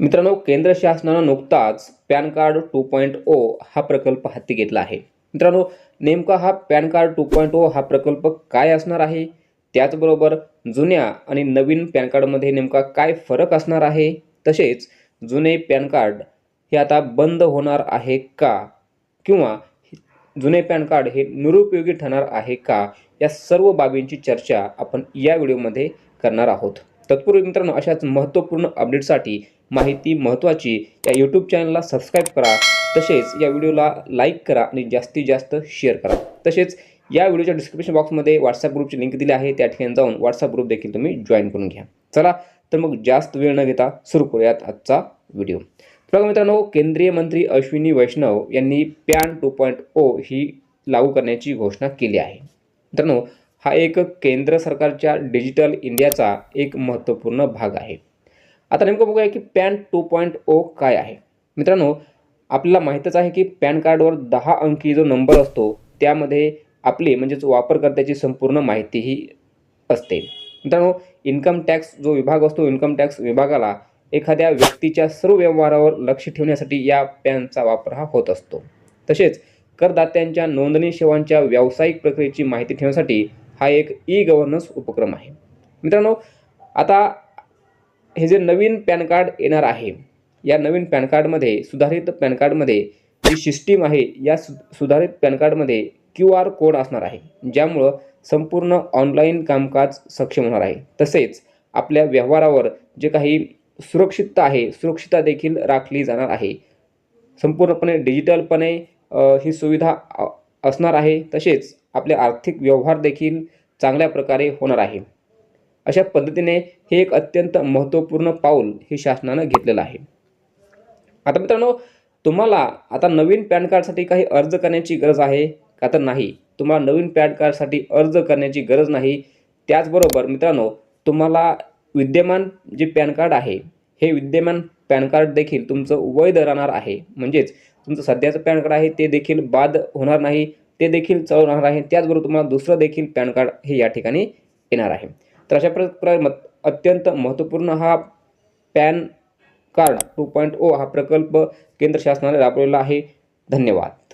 मित्रांनो केंद्र शासनानं नुकताच PAN card two point O हा प्रकल्प हाती घेतला आहे. मित्रांनो नेमका हा PAN card two point O हा प्रकल्प काय असणार आहे? त्याचबरोबर जुन्या आणि नवीन पॅन कार्डमध्ये नेमका काय फरक असणार आहे? तसेच जुने पॅन कार्ड हे आता बंद होणार आहे का? किंवा जुने पॅन कार्ड हे निरुपयोगी ठरणार आहे का? या सर्व बाबींची चर्चा आपण या व्हिडिओमध्ये करणार आहोत. तत्पूर्वी मित्रांनो अशाच महत्त्वपूर्ण अपडेटसाठी माहिती महत्त्वाची या यूट्यूब चॅनलला सबस्क्राईब करा. तसेच या व्हिडिओला लाईक करा आणि जास्तीत जास्त शेअर करा. तसेच या व्हिडिओच्या डिस्क्रिप्शन बॉक्समध्ये व्हॉट्सअप ग्रुपची लिंक दिली आहे. त्या ठिकाणी जाऊन व्हॉट्सअप ग्रुप देखील तुम्ही जॉईन करून घ्या. चला तर मग जास्त वेळ न घेता सुरू करूयात आजचा व्हिडिओ बघा मित्रांनो केंद्रीय मंत्री अश्विनी वैष्णव यांनी पॅन टू पॉईंट ओ ही लागू करण्याची घोषणा केली आहे. मित्रांनो हा एक केंद्र सरकारच्या डिजिटल इंडियाचा एक महत्त्वपूर्ण भाग आहे. आता नेमकं बघूया की पॅन टू पॉईंट ओ काय आहे. मित्रांनो आपल्याला माहीतच आहे की पॅन कार्डवर दहा अंकी जो नंबर असतो त्यामध्ये आपली म्हणजेच वापरकर्त्याची संपूर्ण माहितीही असते. मित्रांनो इन्कम टॅक्स जो विभाग असतो इन्कम टॅक्स विभागाला एखाद्या व्यक्तीच्या सर्व व्यवहारावर लक्ष ठेवण्यासाठी या पॅनचा वापर हा होत असतो. तसेच करदात्यांच्या नोंदणी सेवांच्या व्यावसायिक प्रक्रियेची माहिती ठेवण्यासाठी हा एक ई गव्हर्नन्स उपक्रम आहे. मित्रांनो आता हे जे नवीन पॅन कार्ड येणार आहे या नवीन पॅन कार्डमध्ये सुधारित पॅन कार्डमध्ये जी सिस्टीम आहे या सु सुधारित पॅन कार्डमध्ये क्यू आर कोड असणार आहे ज्यामुळं संपूर्ण ऑनलाईन कामकाज सक्षम होणार आहे. तसेच आपल्या व्यवहारावर जे काही सुरक्षितता आहे सुरक्षितता देखील राखली जाणार आहे. संपूर्णपणे डिजिटलपणे ही सुविधा असणार आहे. तसेच आपले आर्थिक व्यवहार देखील चांगल्या प्रकारे होणार आहे. अशा पद्धतीने हे एक अत्यंत महत्त्वपूर्ण पाऊल हे शासनानं घेतलेलं आहे. आता मित्रांनो तुम्हाला आता नवीन पॅन कार्डसाठी काही अर्ज करण्याची गरज आहे का तर नाही? तुम्हाला नवीन पॅन कार्डसाठी अर्ज करण्याची गरज नाही. त्याचबरोबर मित्रांनो तुम्हाला विद्यमान जे पॅन कार्ड आहे हे विद्यमान पॅन कार्ड देखील तुमचं वैध राहणार आहे. म्हणजेच तुमचं सध्याचं पॅन कार्ड आहे ते देखील बाद होणार नाही. ते देखील चालवणार आहे त्याचबरोबर तुम्हाला दुसरं देखील पॅन कार्ड हे या ठिकाणी येणार आहे. तर अशा प्रकारे मत अत्यंत महत्त्वपूर्ण हा PAN card two point O हा प्रकल्प केंद्र शासनाने राबवलेला आहे. धन्यवाद.